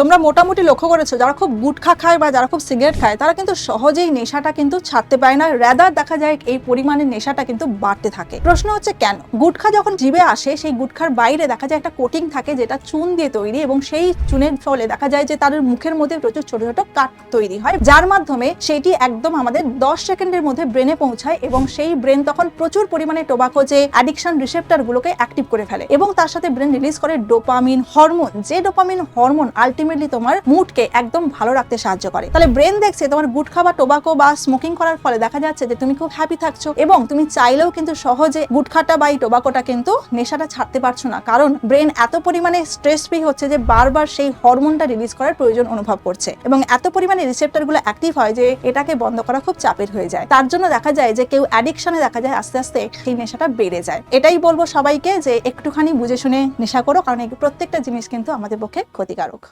তোমরা মোটামুটি লক্ষ্য করেছ, যারা খুব গুটখা খায় বা যারা খুব সিগারেট খায়, তারা কিন্তু সহজেই নেশাটা কিন্তু ছাড়তে পারে না। রেদার দেখা যায় এই পরিমাণে নেশাটা কিন্তু বাড়তে থাকে। প্রশ্ন হচ্ছে কেন? গুটখা যখন জিভে আসে, সেই গুটখার বাইরে দেখা যায় একটা কোটিং থাকে যেটা চুন দিয়ে তৈরি এবং সেই চুনের ফলে দেখা যায় যে তার মুখের মধ্যে প্রচুর ছোট ছোট কাট তৈরি হয়, যার মাধ্যমে সেটি একদম আমাদের দশ সেকেন্ডের মধ্যে ব্রেনে পৌঁছায় এবং সেই ব্রেন তখন প্রচুর পরিমাণে টোবাকো যে অ্যাডিকশন রিসেপ্টার গুলোকে অ্যাক্টিভ করে ফেলে এবং তার সাথে ব্রেন রিলিজ করে ডোপামিন হরমোন যে ডোপামিন হরমোন আলটিমেটলি তোমার মুডকে একদম ভালো রাখতে সাহায্য করে। তাহলে ব্রেন দেখছে তোমার গুটখা বা টোবাকো বা স্মোকিং করার ফলে দেখা যাচ্ছে যে তুমি খুব হ্যাপি থাকছো এবং তুমি চাইলেও কিন্তু সহজে গুটখাটা বা এই টোবাকোটা কিন্তু নেশাটা ছাড়তে পারছ না। কারণ ব্রেন এত পরিমাণে স্ট্রেস ফ্রি হচ্ছে যে বারবার সেই হরমোনটা রিলিজ করার প্রয়োজন অনুভব করছে এবং এত পরিমাণে রিসেপ্টরগুলো অ্যাক্টিভ হয় যে এটাকে বন্ধ করা খুব চাপের হয়ে যায়। তার জন্য দেখা যায় যে কেউ অ্যাডিকশনে দেখা যায় আস্তে আস্তে সেই নেশাটা বেড়ে যায়। এটাই বলব সবাইকে যে একটুখানি বুঝে শুনে নেশা করো, কারণ প্রত্যেকটা জিনিস কিন্তু আমাদের পক্ষে ক্ষতিকারক।